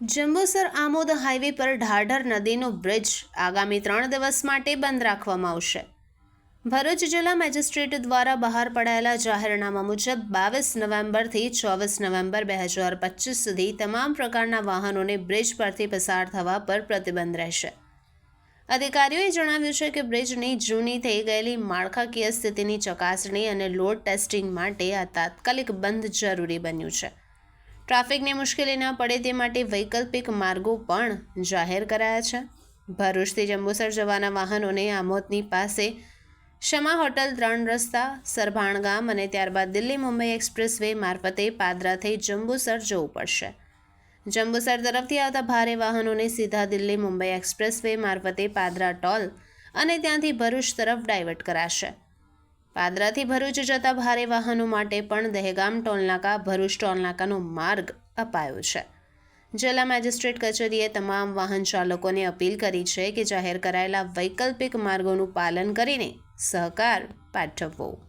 Jambusar Amod highway પર ઢાઢર નદીનો bridge આગામી ત્રણ દિવસ માટે બંધ રાખવામાં આવશે. ભરૂચ જિલ્લા મેજિસ્ટ્રેટ દ્વારા બહાર પડાયેલા જાહેરનામા મુજબ બાવીસ નવેમ્બરથી ચોવીસ નવેમ્બર બે હજાર પચીસ સુધી તમામ પ્રકારના વાહનોને બ્રિજ પરથી પસાર થવા પર પ્રતિબંધ રહેશે. અધિકારીઓએ જણાવ્યું છે કે બ્રિજની જૂની થઈ ગયેલી માળખાકીય સ્થિતિની ચકાસણી અને લોડ ટેસ્ટિંગ માટે આ તાત્કાલિક બંધ જરૂરી બન્યું છે. ટ્રાફિકને મુશ્કેલી ન પડે તે માટે વૈકલ્પિક માર્ગો પણ જાહેર કરાયા છે. ભરૂચથી જંબુસર જવાના વાહનોને આમોદની પાસે શમા હોટલ ત્રણ રસ્તા, સરભાણ ગામ અને ત્યારબાદ દિલ્હી મુંબઈ એક્સપ્રેસ વે મારફતે પાદરા થઈ જંબુસર જવું પડશે. જંબુસર તરફથી આવતા ભારે વાહનોને સીધા દિલ્હી મુંબઈ એક્સપ્રેસ વે મારફતે પાદરા ટોલ અને ત્યાંથી ભરૂચ તરફ ડાયવર્ટ કરાશે. પાદરાથી ભરૂચ જતા ભારે વાહનો માટે પણ દહેગામ ટોલનાકા ભરૂચ ટોલનાકાનો માર્ગ અપાયો છે. જિલ્લા મેજિસ્ટ્રેટ કચેરીએ તમામ વાહન ચાલકોને અપીલ કરી છે કે જાહેર કરાયેલા વૈકલ્પિક માર્ગોનું પાલન કરીને સહકાર પાઠવવો.